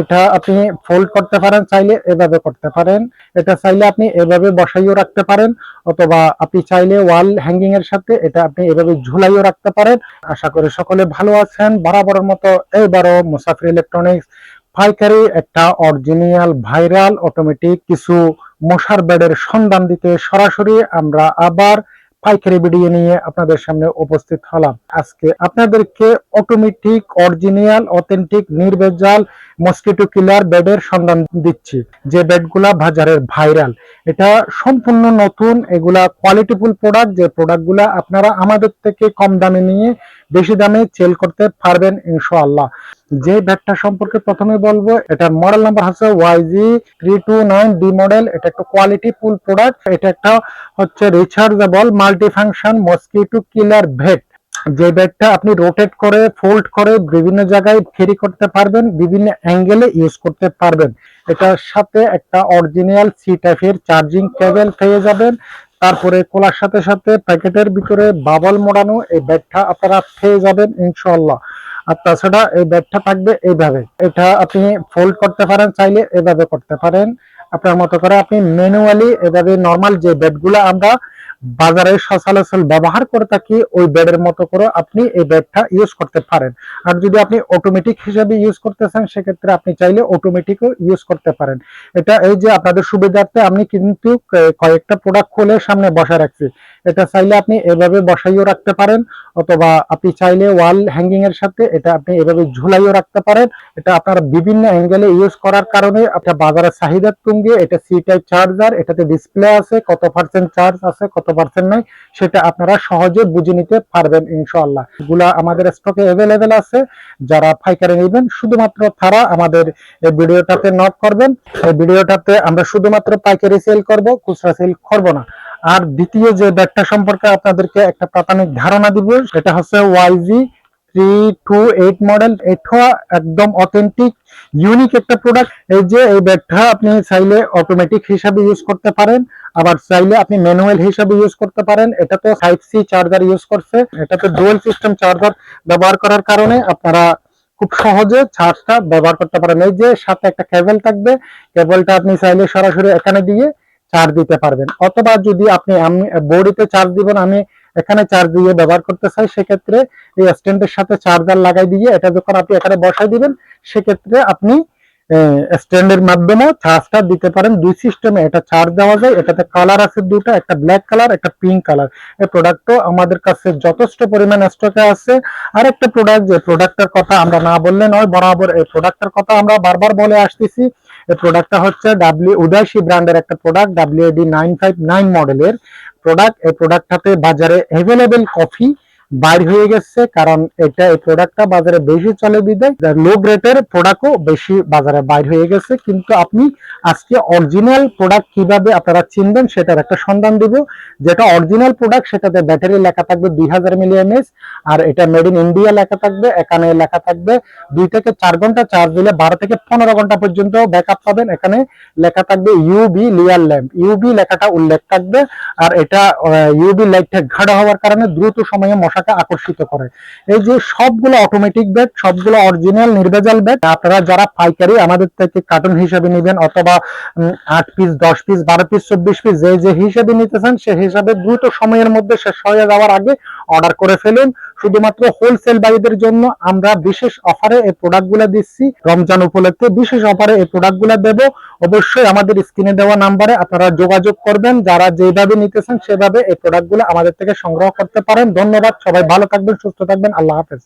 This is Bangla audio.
এটা আপনি ফোল্ড করতে পারেন, চাইলে এভাবে করতে পারেন। এটা চাইলে আপনি এভাবে বসাইও রাখতে পারেন, অথবা আপনি চাইলে ওয়াল হ্যাঙ্গিং এর সাথে এটা আপনি এভাবে ঝুলাইও রাখতে পারেন। আশা করি সকলে ভালো আছেন। বরাবরের মতো এইবারও মুসাফির ইলেকট্রনিক্স পাইকারি একটা অরিজিনাল ভাইরাল অটোমেটিক কিছু মশার বেডের সন্ধান দিতে সরাসরি আমরা আবার পাইকারি ভিডিও নিয়ে আপনাদের সামনে উপস্থিত হলাম। আজকে আপনাদেরকে অটোমেটিক অরিজিনাল অথেন্টিক নির্ভেজাল মসকিটো কিলার বেডের সন্ধান দিচ্ছি। যে বেডগুলা বাজারের ভাইরাল, এটা সম্পূর্ণ নতুন, এগুলা কোয়ালিটিফুল প্রোডাক্ট যে প্রোডাক্টগুলা আপনারা আমাদের থেকে কম দামে নিয়ে বেশি দামে সেল করতে পারবেন ইনশাআল্লাহ। যে ব্যাগটা সম্পর্কে প্রথমে বলব, এটার মডেল নাম্বার হচ্ছে YG three two nine D model এটা একটা কোয়ালিটি ফুল প্রোডাক্ট এটা একটা হচ্ছে rechargeable multi function mosquito killer bat যে ব্যাগটা আপনি রোটেট করে ফোল্ড করে বিভিন্ন জায়গায় ফেরি করতে পারবেন, বিভিন্ন অ্যাঙ্গেলে ইউজ করতে পারবেন। এটার সাথে একটা অরিজিনাল সি টাইপের চার্জিং কেবল পেয়ে যাবেন। তারপরে কোলার সাথে সাথে প্যাকেটের ভিতরে বাবল মোড়ানো এই ব্যাগটা আপনারা পেয়ে যাবেন ইনশাল্লাহ আর তাছাড়া এই ব্যাগটা থাকবে এইভাবে। এটা আপনি ফোল্ড করতে পারেন, চাইলে এভাবে করতে পারেন। আপনার মতো করে আপনি ম্যানুয়ালি এভাবে নর্মাল যে বেডগুলো আমরা বাজারে সচলাচল ব্যবহার করে থাকি ওই বেডের মতো করে আপনি এই বেডটা ইউজ করতে পারেন? আর যদি আপনি অটোমেটিক হিসাবে ইউজ করতে চান, সেক্ষেত্রে আপনি চাইলে অটোমেটিকও ইউজ করতে পারেন। এটা এই যে আপনাদের সুবিধার্থে আমি কিন্তু কয়েকটা প্রোডাক্ট খুলে সামনে বসা রাখছি। এটা চাইলে আপনি এভাবে বসাইও রাখতে পারেন, অথবা আপনি চাইলে ওয়াল হ্যাঙ্গিং এর সাথে এটা আপনি এভাবে ঝুলাইও রাখতে পারেন। এটা আপনার বিভিন্ন অ্যাঙ্গেলে ইউজ করার কারণে আপনার বাজারের চাহিদার তুঙ্গে, এটা সি টাইপ চার্জার এটাতে ডিসপ্লে আছে, কত পার্সেন্ট চার্জ আছে, কত পার্সেন্ট নাই, সেটা আপনারা সহজে বুঝে নিতে পারবেন ইনশাআল্লাহ। এগুলা আমাদের স্টকে অ্যাভেলেবেল আছে, যারা পাইকারি নেবেন, শুধুমাত্র তারা আমাদের এই ভিডিওটাতে নক করবেন। এই ভিডিওটাতে আমরা শুধুমাত্র পাইকারি সেল করব, খুচরা সেল করব না। আর দ্বিতীয় যে ব্যাগটা সম্পর্কে আপনাদেরকে একটা প্রাথমিক ধারণা দিব, সেটা হচ্ছে YG three two eight model এটা একদম অথেন্টিক ইউনিক একটা প্রোডাক্ট এই যে এই ব্যাগটা আপনি চাইলে অটোমেটিক হিসাবে ইউজ করতে পারেন, আবার চাইলে আপনি ম্যানুয়াল হিসাবে ইউজ করতে পারেন। এটা তো ফাইভ সি চার্জার ইউজ করছে। এটাতে ডুয়েল সিস্টেম চার্জার ব্যবহার করার কারণে আপনারা খুব সহজে চার্জটা ব্যবহার করতে পারেন। এই যে সাথে একটা কেবল থাকবে কেবলটা আপনি চাইলে সরাসরি এখানে দিয়ে চার্জ দিতে পারবেন। অথবা যদি আপনি বডিতে চার্জ দিবেন, আমি এখানে চার্জ দিয়ে ব্যবহার করতে চাই, সেক্ষেত্রে এই স্ট্যান্ডের সাথে চার্জার লাগাই দিয়ে এটা যখন আপনি এখানে বসাই দিবেন, সেক্ষেত্রে আপনি স্ট্যান্ডের মাধ্যমেও চার্জটা দিতে পারেন। দুই সিস্টেমে এটা চার্জ দেওয়া যায়। এটাতে কালার আছে দুটো, একটা ব্ল্যাক কালার একটা পিঙ্ক কালার এই প্রোডাক্টও আমাদের কাছে যথেষ্ট পরিমাণ স্টকে আছে। আর একটা প্রোডাক্ট যে প্রোডাক্টের কথা আমরা না বললে নয়, বরাবর এই প্রোডাক্টের কথা আমরা বারবার বলে আসতেছি। এই প্রোডাক্টটা হচ্ছে ডাব্লিউ উদয়শী ব্র্যান্ডের একটা product WD nine five nine মডেলের প্রোডাক্ট এই প্রোডাক্টটাতে বাজারে অ্যাভেলেবেল কফি বাইর হয়ে গেছে, কারণ এটা এই প্রোডাক্টটা বাজারে বেশি চলে বিদায়। লো গ্রেডের প্রোডাক্টও বেশি বাজারে বাইর হয়ে গেছে। কিন্তু আপনি আজকে অরিজিনাল প্রোডাক্ট কীভাবে আপনারা চিনবেন সেটার একটা সন্ধান দিব। যেটা অরিজিনাল প্রোডাক্ট সেটাতে ব্যাটারি লেখা থাকবে দুই হাজার মিলিএমএস আর এটা মেড ইন ইন্ডিয়া লেখা থাকবে, এখানে লেখা থাকবে দুই থেকে চার ঘণ্টা চার্জ দিলে বারো থেকে পনেরো ঘণ্টা পর্যন্ত ব্যাকআপ পাবেন। এখানে লেখা থাকবে ইউবি লিয়ার ল্যাম্প ইউবি লেখাটা উল্লেখ থাকবে, আর এটা ইউবি লাইটটা ঘাড়া হওয়ার কারণে দ্রুত সময়ে মশাকে আকর্ষিত করে। এই যে সবগুলো অটোমেটিক ব্যাগ সবগুলো অরিজিনাল নির্ভেজাল ব্যাগ আপনারা যারা পাইকারি আমাদের থেকে কার্টুন হিসাবে নেবেন অথবা আট পিস দশ পিস বারো পিস চব্বিশ পিস যে যে হিসাবে নিতে চান সে হিসাবে দ্রুত সময়ের মধ্যে শেষ হয়ে যাওয়ার আগে অর্ডার করে ফেলুন। শুধুমাত্র হোলসেল বাইদের জন্য আমরা বিশেষ অফারে এই প্রোডাক্টগুলো দিচ্ছি। রমজান উপলক্ষে বিশেষ অফারে এই প্রোডাক্টগুলো দেব। অবশ্যই আমাদের স্ক্রিনে দেওয়া নাম্বারে আপনারা যোগাযোগ করবেন। যারা যেভাবে নিতেছেন সেভাবে এই প্রোডাক্টগুলো আমাদের থেকে সংগ্রহ করতে পারেন। ধন্যবাদ, সবাই ভালো থাকবেন, সুস্থ থাকবেন। আল্লাহ হাফেজ।